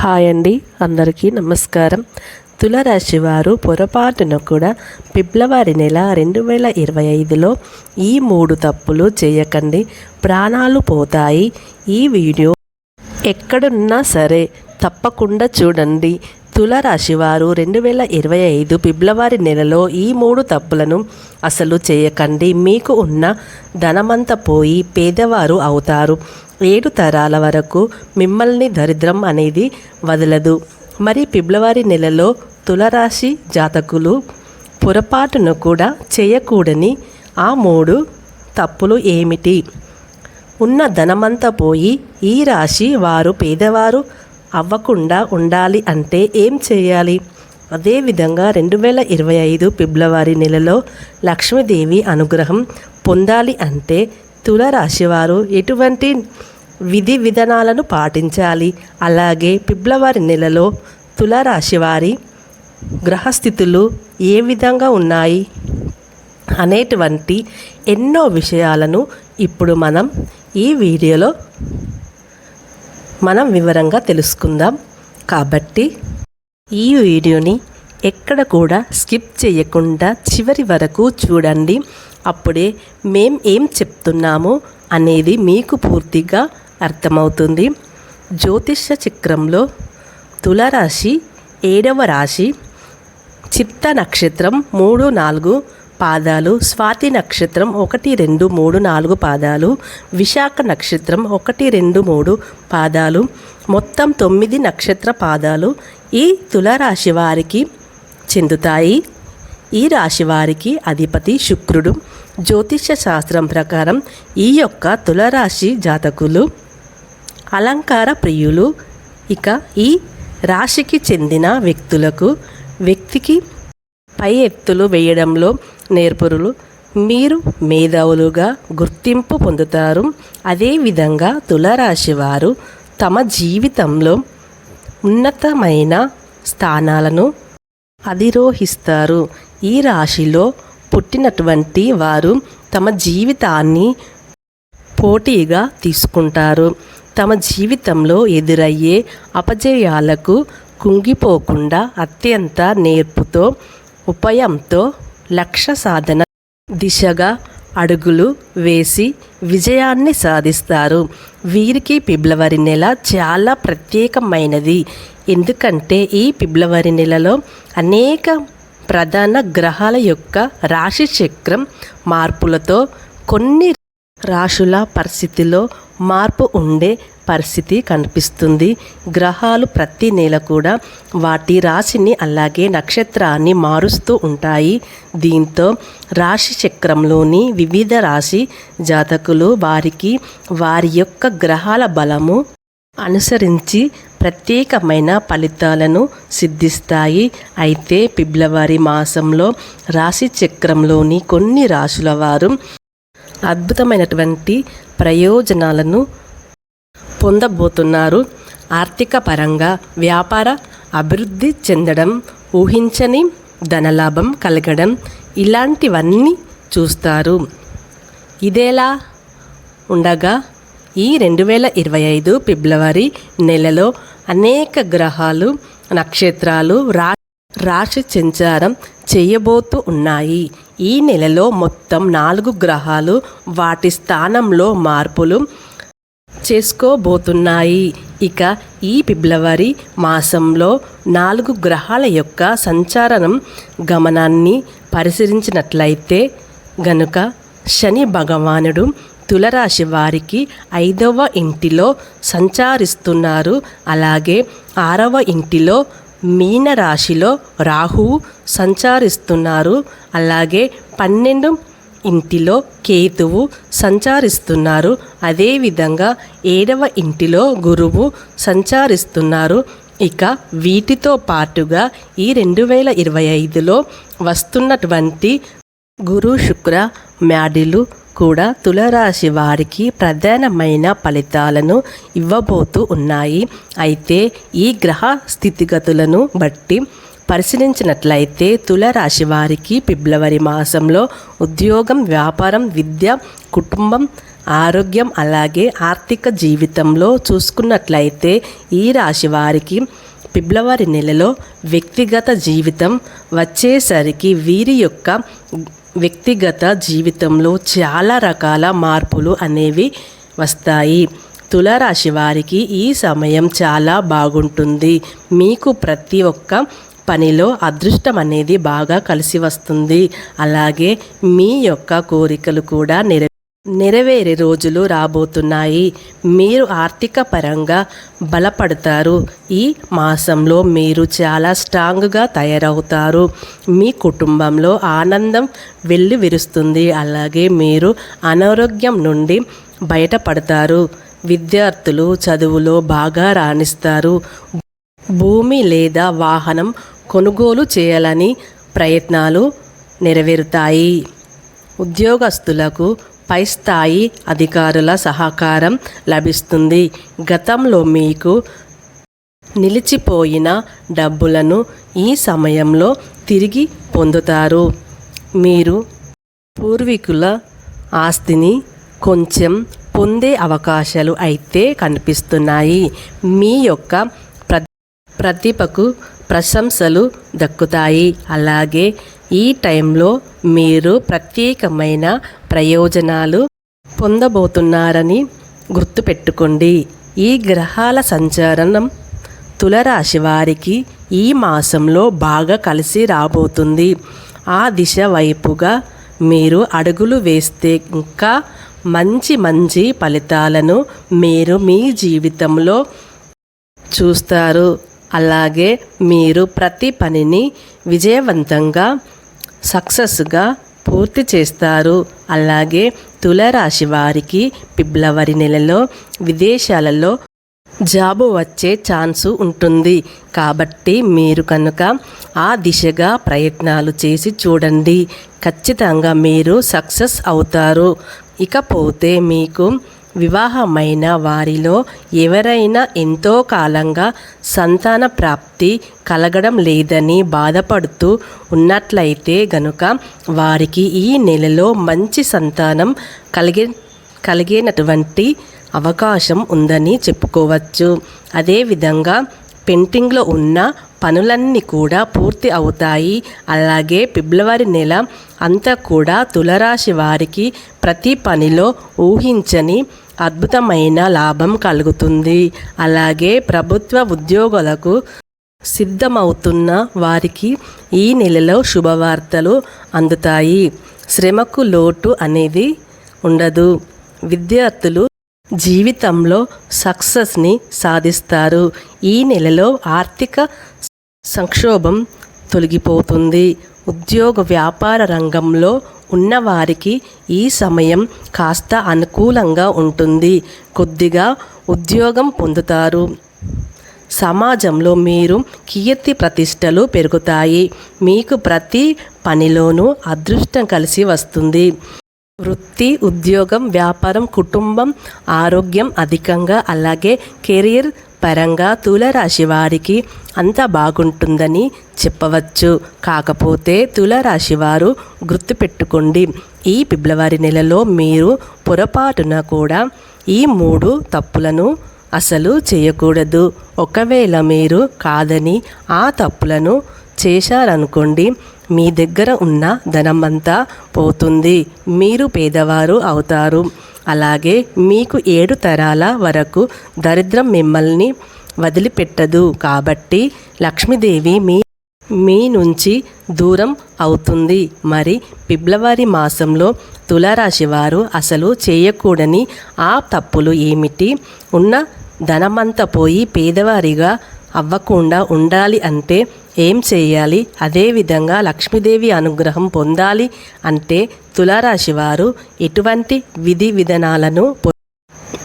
Hi అండి అందరికీ నమస్కారం. తులరాశి వారు పొరపాటున కూడా పిబ్లవారి నెల రెండు వేల ఇరవై ఐదులో ఈ మూడు తప్పులు చేయకండి. ప్రాణాలు పోతాయి. ఈ వీడియో ఎక్కడున్నా సరే తప్పకుండా చూడండి. తులరాశి వారు రెండు వేల ఇరవై ఐదు ఫిబ్రవరి నెలలో ఈ మూడు తప్పులను అసలు చేయకండి. మీకు ఉన్న ధనమంతా పోయి పేదవారు అవుతారు. ఏడు తరాల వరకు మిమ్మల్ని దరిద్రం అనేది వదలదు. మరి ఫిబ్రవరి నెలలో తులరాశి జాతకులు పొరపాటును కూడా చేయకూడని ఆ మూడు తప్పులు ఏమిటి? ఉన్న ధనమంతా పోయి ఈ రాశి వారు పేదవారు అవ్వకుండా ఉండాలి అంటే ఏం చేయాలి? అదేవిధంగా రెండు వేల ఇరవై ఐదు ఫిబ్రవరి నెలలో లక్ష్మీదేవి అనుగ్రహం పొందాలి అంటే తులరాశివారు ఎటువంటి విధి విధానాలను పాటించాలి? అలాగే ఫిబ్రవరి నెలలో తులరాశివారి గ్రహస్థితులు ఏ విధంగా ఉన్నాయి? అనేటువంటి ఎన్నో విషయాలను ఇప్పుడు మనం ఈ వీడియోలో మనం వివరంగా తెలుసుకుందాం. కాబట్టి ఈ వీడియోని ఎక్కడ కూడా స్కిప్ చేయకుండా చివరి వరకు చూడండి. అప్పుడే మేం ఏం చెప్తున్నామో అనేది మీకు పూర్తిగా అర్థమవుతుంది. జ్యోతిష చక్రంలో తులరాశి ఏడవ రాశి చిత్త నక్షత్రం మూడు నాలుగు పాదాలు స్వాతి నక్షత్రం ఒకటి రెండు మూడు నాలుగు పాదాలు విశాఖ నక్షత్రం ఒకటి రెండు మూడు పాదాలు మొత్తం తొమ్మిది నక్షత్ర పాదాలు ఈ తులరాశి వారికి చెందుతాయి. ఈ రాశి వారికి అధిపతి శుక్రుడు. జ్యోతిష శాస్త్రం ప్రకారం ఈ యొక్క తులరాశి జాతకులు అలంకార ప్రియులు. ఇక ఈ రాశికి చెందిన వ్యక్తులకు వ్యక్తికి పై ఎత్తులు వేయడంలో నేర్పురులు. మీరు మేధావులుగా గుర్తింపు పొందుతారు. అదేవిధంగా తులరాశి వారు తమ జీవితంలో ఉన్నతమైన స్థానాలను అధిరోహిస్తారు. ఈ రాశిలో పుట్టినటువంటి వారు తమ జీవితాన్ని పోటీగా తీసుకుంటారు. తమ జీవితంలో ఎదురయ్యే అపజయాలకు కుంగిపోకుండా అత్యంత నేర్పుతో ఉపాయంతో లక్ష్య సాధన దిశగా అడుగులు వేసి విజయాన్ని సాధిస్తారు. వీరికి ఫిబ్రవరి నెల చాలా ప్రత్యేకమైనది. ఎందుకంటే ఈ ఫిబ్రవరి నెలలో అనేక ప్రధాన గ్రహాల యొక్క రాశి చక్రం మార్పులతో కొన్ని రాశుల పరిస్థితిలో మార్పు ఉండే పరిస్థితి కనిపిస్తుంది. గ్రహాలు ప్రతి నెల కూడా వాటి రాశిని అలాగే నక్షత్రాన్ని మారుస్తూ ఉంటాయి. దీంతో రాశి చక్రంలోని వివిధ రాశి జాతకులు వారికి వారి యొక్క గ్రహాల బలము అనుసరించి ప్రత్యేకమైన ఫలితాలను సిద్ధిస్తాయి. అయితే ఫిబ్రవరి మాసంలో రాశి చక్రంలోని కొన్ని రాశుల వారు అద్భుతమైనటువంటి ప్రయోజనాలను పొందబోతున్నారు. ఆర్థిక పరంగా వ్యాపార అభివృద్ధి చెందడం ఊహించని ధనలాభం కలగడం ఇలాంటివన్నీ చూస్తారు. ఇదేలా ఉండగా ఈ రెండు వేల ఇరవై ఐదు ఫిబ్రవరి నెలలో అనేక గ్రహాలు నక్షత్రాలు రా రాశి సంచారం చేయబోతూ ఉన్నాయి. ఈ నెలలో మొత్తం నాలుగు గ్రహాలు వాటి స్థానంలో మార్పులు చేసుకోబోతున్నాయి. ఇక ఈ ఫిబ్రవరి మాసంలో నాలుగు గ్రహాల యొక్క సంచారం గమనాన్ని పరిశీలించినట్లయితే గనుక శని భగవానుడు తులరాశి వారికి ఐదవ ఇంటిలో సంచారిస్తున్నారు. అలాగే ఆరవ ఇంటిలో మీనరాశిలో రాహువు సంచారిస్తున్నారు. అలాగే పన్నెండు ఇంటిలో కేతువు సంచారిస్తున్నారు. అదేవిధంగా ఏడవ ఇంటిలో గురువు సంచారిస్తున్నారు. ఇక వీటితో పాటుగా ఈ రెండు వేల ఇరవై ఐదులో వస్తున్నటువంటి గురు శుక్ర మ్యాడిలు కూడా తులరాశి వారికి ప్రధానమైన ఫలితాలను ఇవ్వబోతూ ఉన్నాయి. అయితే ఈ గ్రహ స్థితిగతులను బట్టి పరిశీలించినట్లయితే తులరాశి వారికి ఫిబ్రవరి మాసంలో ఉద్యోగం వ్యాపారం విద్య కుటుంబం ఆరోగ్యం అలాగే ఆర్థిక జీవితంలో చూసుకున్నట్లయితే ఈ రాశి వారికి ఫిబ్రవరి నెలలో వ్యక్తిగత జీవితం వచ్చేసరికి వీరి యొక్క వ్యక్తిగత జీవితంలో చాలా రకాల మార్పులు అనేవి వస్తాయి. తులరాశి వారికి ఈ సమయం చాలా బాగుంటుంది. మీకు ప్రతి ఒక్క పనిలో అదృష్టం అనేది బాగా కలిసి వస్తుంది. అలాగే మీ యొక్క కోరికలు కూడా నెర నెరవేరే రోజులు రాబోతున్నాయి. మీరు ఆర్థిక పరంగా బలపడతారు. ఈ మాసంలో మీరు చాలా స్ట్రాంగ్గా తయారవుతారు. మీ కుటుంబంలో ఆనందం వెళ్ళి విరుస్తుంది అలాగే మీరు అనారోగ్యం నుండి బయటపడతారు. విద్యార్థులు చదువులో బాగా రాణిస్తారు. భూమి లేదా వాహనం కొనుగోలు చేయాలని ప్రయత్నాలు నెరవేరుతాయి. ఉద్యోగస్తులకు పై స్థాయి అధికారుల సహకారం లభిస్తుంది. గతంలో మీకు నిలిచిపోయిన డబ్బులను ఈ సమయంలో తిరిగి పొందుతారు. మీరు పూర్వీకుల ఆస్తిని కొంచెం పొందే అవకాశాలు అయితే కనిపిస్తున్నాయి. మీ యొక్క ప్ర ప్రతిభకు ప్రశంసలు దక్కుతాయి. అలాగే ఈ టైంలో మీరు ప్రత్యేకమైన ప్రయోజనాలు పొందబోతున్నారని గుర్తుపెట్టుకోండి. ఈ గ్రహాల సంచారణం తులరాశి వారికి ఈ మాసంలో బాగా కలిసి రాబోతుంది. ఆ దిశ వైపుగా మీరు అడుగులు వేస్తే ఇంకా మంచి మంచి ఫలితాలను మీరు మీ జీవితంలో చూస్తారు. అలాగే మీరు ప్రతి పనిని విజయవంతంగా సక్సెస్గా పూర్తి చేస్తారు. అలాగే తులరాశి వారికి ఫిబ్రవరి నెలలో విదేశాలలో జాబు వచ్చే ఛాన్సు ఉంటుంది. కాబట్టి మీరు కనుక ఆ దిశగా ప్రయత్నాలు చేసి చూడండి. ఖచ్చితంగా మీరు సక్సెస్ అవుతారు. ఇకపోతే మీకు వివాహమైన వారిలో ఎవరైనా ఎంతో కాలంగా సంతాన ప్రాప్తి కలగడం లేదని బాధపడుతూ ఉన్నట్లయితే గనుక వారికి ఈ నెలలో మంచి సంతానం కలిగే కలిగేనటువంటి అవకాశం ఉందని చెప్పుకోవచ్చు. అదేవిధంగా పెయింటింగ్లో ఉన్న పనులన్నీ కూడా పూర్తి అవుతాయి. అలాగే ఫిబ్రవరి నెల అంతా కూడా తులరాశి వారికి ప్రతి పనిలో ఊహించని అద్భుతమైన లాభం కలుగుతుంది. అలాగే ప్రభుత్వ ఉద్యోగులకు సిద్ధమవుతున్న వారికి ఈ నెలలో శుభవార్తలు అందుతాయి. శ్రమకు లోటు అనేది ఉండదు. విద్యార్థులు జీవితంలో సక్సెస్ని సాధిస్తారు. ఈ నెలలో ఆర్థిక సంక్షోభం తొలగిపోతుంది. ఉద్యోగ వ్యాపార రంగంలో ఉన్నవారికి ఈ సమయం కాస్త అనుకూలంగా ఉంటుంది. కొద్దిగా ఉద్యోగం పొందుతారు. సమాజంలో మీరు కీర్తి ప్రతిష్టలు పెరుగుతాయి. మీకు ప్రతి పనిలోనూ అదృష్టం కలిసి వస్తుంది. వృత్తి ఉద్యోగం వ్యాపారం కుటుంబం ఆరోగ్యం అధికంగా అలాగే కెరీర్ పరంగా తులరాశి వారికి అంత బాగుంటుందని చెప్పవచ్చు. కాకపోతే తులరాశి వారు గుర్తుపెట్టుకోండి ఈ ఫిబ్రవరి నెలలో మీరు పొరపాటున కూడా ఈ మూడు తప్పులను అసలు చేయకూడదు. ఒకవేళ మీరు కాదని ఆ తప్పులను చేశారనుకోండి మీ దగ్గర ఉన్న ధనమంతా పోతుంది. మీరు పేదవారు అవుతారు. అలాగే మీకు ఏడు తరాల వరకు దరిద్రం మిమ్మల్ని వదిలిపెట్టదు. కాబట్టి లక్ష్మీదేవి మీ మీ నుంచి దూరం అవుతుంది. మరి ఫిబ్రవరి మాసంలో తులారాశి వారు అసలు చేయకూడని ఆ తప్పులు ఏమిటి? ఉన్న ధనమంతా పోయి పేదవారిగా అవ్వకుండా ఉండాలి అంటే ఏం చేయాలి? అదేవిధంగా లక్ష్మీదేవి అనుగ్రహం పొందాలి అంటే తులారాశి వారు ఎటువంటి విధి విధానాలను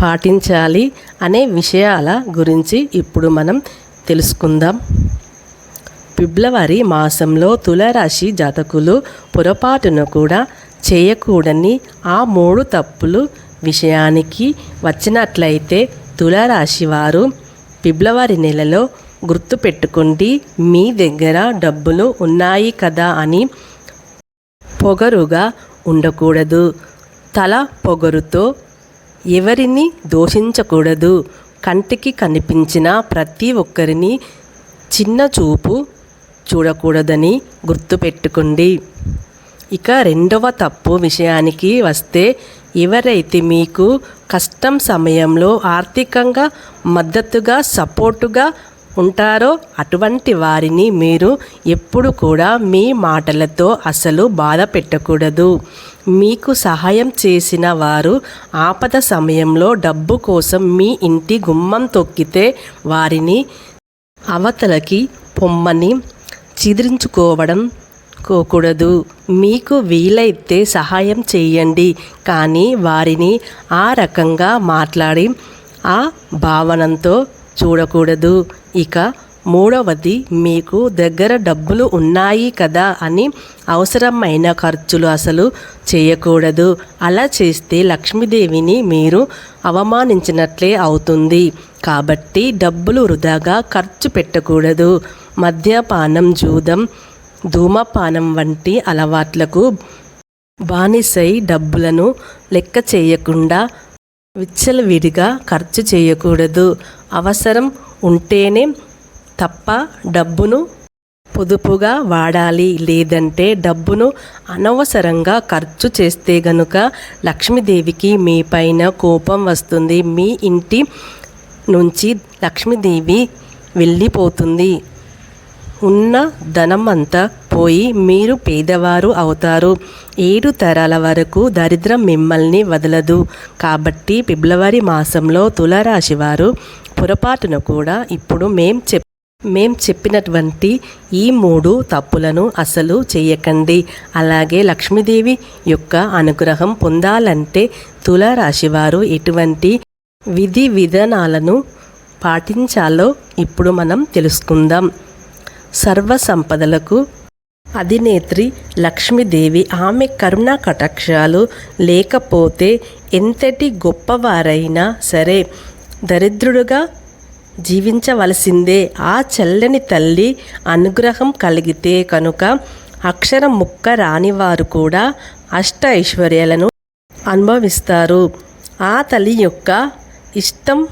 పాటించాలి అనే విషయాల గురించి ఇప్పుడు మనం తెలుసుకుందాం. ఫిబ్రవరి మాసంలో తులారాశి జాతకులు పొరపాటును కూడా చేయకూడని ఆ మూడు తప్పులు విషయానికి వచ్చినట్లయితే తులారాశి వారు ఫిబ్రవరి నెలలో గుర్తుపెట్టుకోండి మీ దగ్గర డబ్బులు ఉన్నాయి కదా అని పొగరుగా ఉండకూడదు. తల పొగరుతో ఎవరిని దోషించకూడదు. కంటికి కనిపించిన ప్రతి ఒక్కరిని చిన్న చూపు చూడకూడదని గుర్తుపెట్టుకోండి. ఇక రెండవ తప్పు విషయానికి వస్తే ఎవరైతే మీకు కష్టం సమయంలో ఆర్థికంగా మద్దతుగా సపోర్టుగా ఉంటారో అటువంటి వారిని మీరు ఎప్పుడు కూడా మీ మాటలతో అసలు బాధ పెట్టకూడదు. మీకు సహాయం చేసిన వారు ఆపద సమయంలో డబ్బు కోసం మీ ఇంటి గుమ్మం తొక్కితే వారిని అవతలకి పొమ్మని చిదిరించుకోవడం కోకూడదు. మీకు వీలైతే సహాయం చేయండి. కానీ వారిని ఆ రకంగా మాట్లాడి ఆ భావనంతో చూడకూడదు. ఇక మూడవది మీకు దగ్గర డబ్బులు ఉన్నాయి కదా అని అవసరమైన ఖర్చులు అసలు చేయకూడదు. అలా చేస్తే లక్ష్మీదేవిని మీరు అవమానించినట్లే అవుతుంది. కాబట్టి డబ్బులు వృధాగా ఖర్చు పెట్టకూడదు. మద్యపానం జూదం ధూమపానం వంటి అలవాట్లకు బానిసై డబ్బులను లెక్క చేయకుండా విచ్చలవిడిగా ఖర్చు చేయకూడదు. అవసరం ఉంటేనే తప్ప డబ్బును పొదుపుగా వాడాలి. లేదంటే డబ్బును అనవసరంగా ఖర్చు చేస్తే గనుక లక్ష్మీదేవికి మీ పైన కోపం వస్తుంది. మీ ఇంటి నుంచి లక్ష్మీదేవి వెళ్ళిపోతుంది. ఉన్న ధనం అంతా పోయి మీరు పేదవారు అవుతారు. ఏడు తరాల వరకు దరిద్రం మిమ్మల్ని వదలదు. కాబట్టి ఫిబ్రవరి మాసంలో తులరాశి వారు పొరపాటున కూడా ఇప్పుడు మేం చెప్ మేం చెప్పినటువంటి ఈ మూడు తప్పులను అసలు చేయకండి. అలాగే లక్ష్మీదేవి యొక్క అనుగ్రహం పొందాలంటే తులారాశి వారు ఎటువంటి విధి విధానాలను పాటించాలో ఇప్పుడు మనం తెలుసుకుందాం. సర్వ సంపదలకు అధినేత్రి లక్ష్మీదేవి ఆమె కరుణా కటాక్షాలు లేకపోతే ఎంతటి గొప్పవారైనా సరే దరిద్రుడుగా జీవించవలసిందే. ఆ చల్లని తల్లి అనుగ్రహం కలిగితే కనుక అక్షరం ముక్క రానివారు కూడా అష్ట ఐశ్వర్యాలను అనుభవిస్తారు. ఆ తల్లి యొక్క ఇష్టం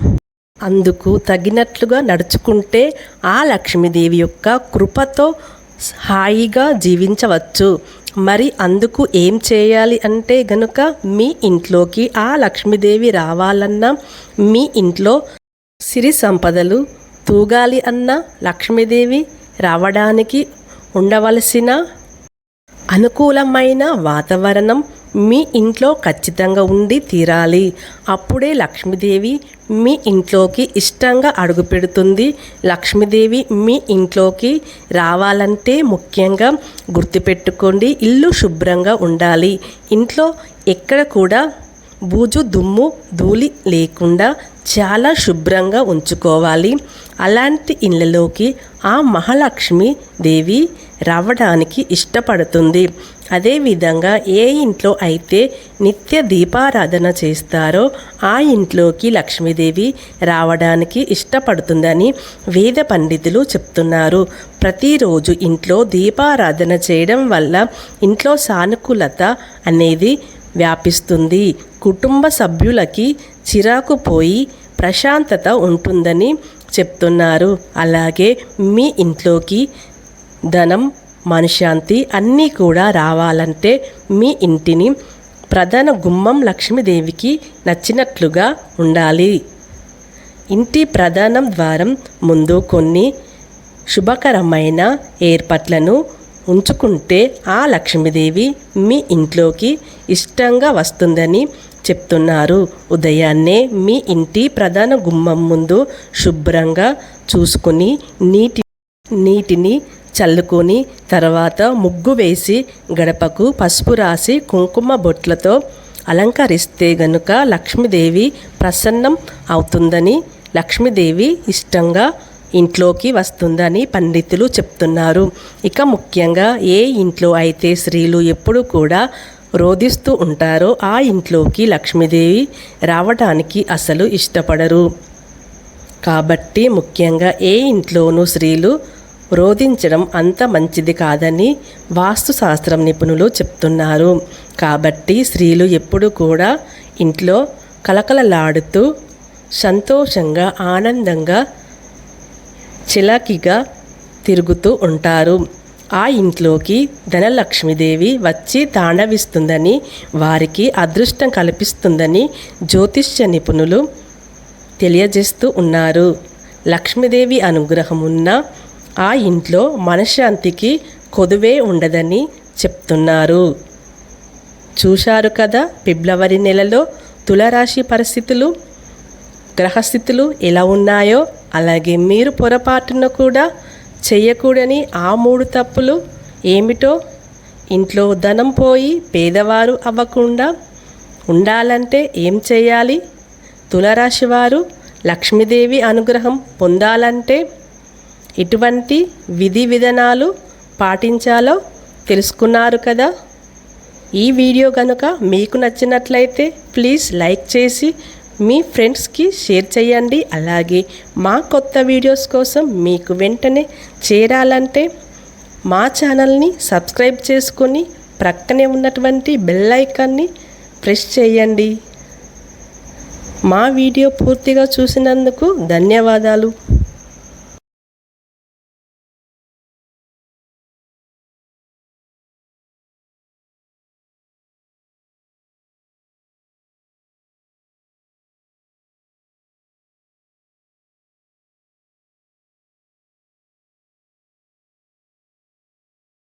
అందుకు తగినట్లుగా నడుచుకుంటే ఆ లక్ష్మీదేవి యొక్క కృపతో హాయిగా జీవించవచ్చు. మరి అందుకు ఏం చేయాలి అంటే గనుక మీ ఇంట్లోకి ఆ లక్ష్మీదేవి రావాలన్నా మీ ఇంట్లో సిరి సంపదలు తూగాలి అన్న లక్ష్మీదేవి రావడానికి ఉండవలసిన అనుకూలమైన వాతావరణం మీ ఇంట్లో ఖచ్చితంగా ఉండి తీరాలి. అప్పుడే లక్ష్మీదేవి మీ ఇంట్లోకి ఇష్టంగా అడుగు పెడుతుంది. లక్ష్మీదేవి మీ ఇంట్లోకి రావాలంటే ముఖ్యంగా గుర్తుపెట్టుకోండి ఇల్లు శుభ్రంగా ఉండాలి. ఇంట్లో ఎక్కడ కూడా బూజు దుమ్ము ధూళి లేకుండా చాలా శుభ్రంగా ఉంచుకోవాలి. అలాంటి ఇళ్ళలోకి ఆ మహాలక్ష్మి దేవి రావడానికి ఇష్టపడుతుంది. అదేవిధంగా ఏ ఇంట్లో అయితే నిత్య దీపారాధన చేస్తారో ఆ ఇంట్లోకి లక్ష్మీదేవి రావడానికి ఇష్టపడుతుందని వేద పండితులు చెప్తున్నారు. ప్రతిరోజు ఇంట్లో దీపారాధన చేయడం వల్ల ఇంట్లో సానుకూలత అనేది వ్యాపిస్తుంది. కుటుంబ సభ్యులకి చిరాకు పోయి ప్రశాంతత ఉంటుందని చెప్తున్నారు. అలాగే మీ ఇంట్లోకి ధనం మనశ్శాంతి అన్నీ కూడా రావాలంటే మీ ఇంటిని ప్రధాన గుమ్మం లక్ష్మీదేవికి నచ్చినట్లుగా ఉండాలి. ఇంటి ప్రధానం ద్వారం ముందు కొన్ని శుభకరమైన ఏర్పాట్లను ఉంచుకుంటే ఆ లక్ష్మీదేవి మీ ఇంట్లోకి ఇష్టంగా వస్తుందని చెప్తున్నారు. ఉదయాన్నే మీ ఇంటి ప్రధాన గుమ్మం ముందు శుభ్రంగా చూసుకుని నీటి నీటిని చల్లుకొని తర్వాత ముగ్గు వేసి గడపకు పసుపు రాసి కుంకుమ బొట్లతో అలంకరిస్తే గనుక లక్ష్మీదేవి ప్రసన్నం అవుతుందని లక్ష్మీదేవి ఇష్టంగా ఇంట్లోకి వస్తుందని పండితులు చెప్తున్నారు. ఇక ముఖ్యంగా ఏ ఇంట్లో అయితే స్త్రీలు ఎప్పుడు కూడా రోధిస్తూ ఉంటారో ఆ ఇంట్లోకి లక్ష్మీదేవి రావడానికి అసలు ఇష్టపడరు. కాబట్టి ముఖ్యంగా ఏ ఇంట్లోనూ స్త్రీలు రోధించడం అంత మంచిది కాదని వాస్తుశాస్త్రం నిపుణులు చెప్తున్నారు. కాబట్టి స్త్రీలు ఎప్పుడు కూడా ఇంట్లో కలకలలాడుతూ సంతోషంగా ఆనందంగా చిలకిగా తిరుగుతూ ఉంటారు. ఆ ఇంట్లోకి ధనలక్ష్మీదేవి వచ్చి తాండవిస్తుందని వారికి అదృష్టం కల్పిస్తుందని జ్యోతిష్య నిపుణులు తెలియజేస్తూ ఉన్నారు. లక్ష్మీదేవి అనుగ్రహం ఉన్న ఆ ఇంట్లో మనశ్శాంతికి కొదువే ఉండదని చెప్తున్నారు. చూశారు కదా ఫిబ్రవరి నెలలో తులరాశి పరిస్థితులు? గ్రహస్థితులు ఎలా ఉన్నాయో? అలాగే మీరు పొరపాటున కూడా చేయకూడని ఆ మూడు తప్పులు ఏమిటో? ఇంట్లో ధనం పోయి పేదవారు అవ్వకుండా ఉండాలంటే ఏం చేయాలి? తులరాశి వారు లక్ష్మీదేవి అనుగ్రహం పొందాలంటే ఇటువంటి విధి విధానాలు పాటించాలో తెలుసుకున్నారు కదా? ఈ వీడియో కనుక మీకు నచ్చినట్లయితే ప్లీజ్ లైక్ చేసి మీ ఫ్రెండ్స్కి షేర్ చేయండి. అలాగే మా కొత్త వీడియోస్ కోసం మీకు వెంటనే చేరాలంటే మా ఛానల్ని సబ్స్క్రైబ్ చేసుకొని ప్రక్కనే ఉన్నటువంటి బెల్ ఐకాన్ని ప్రెస్ చేయండి. మా వీడియో పూర్తిగా చూసినందుకు ధన్యవాదాలు.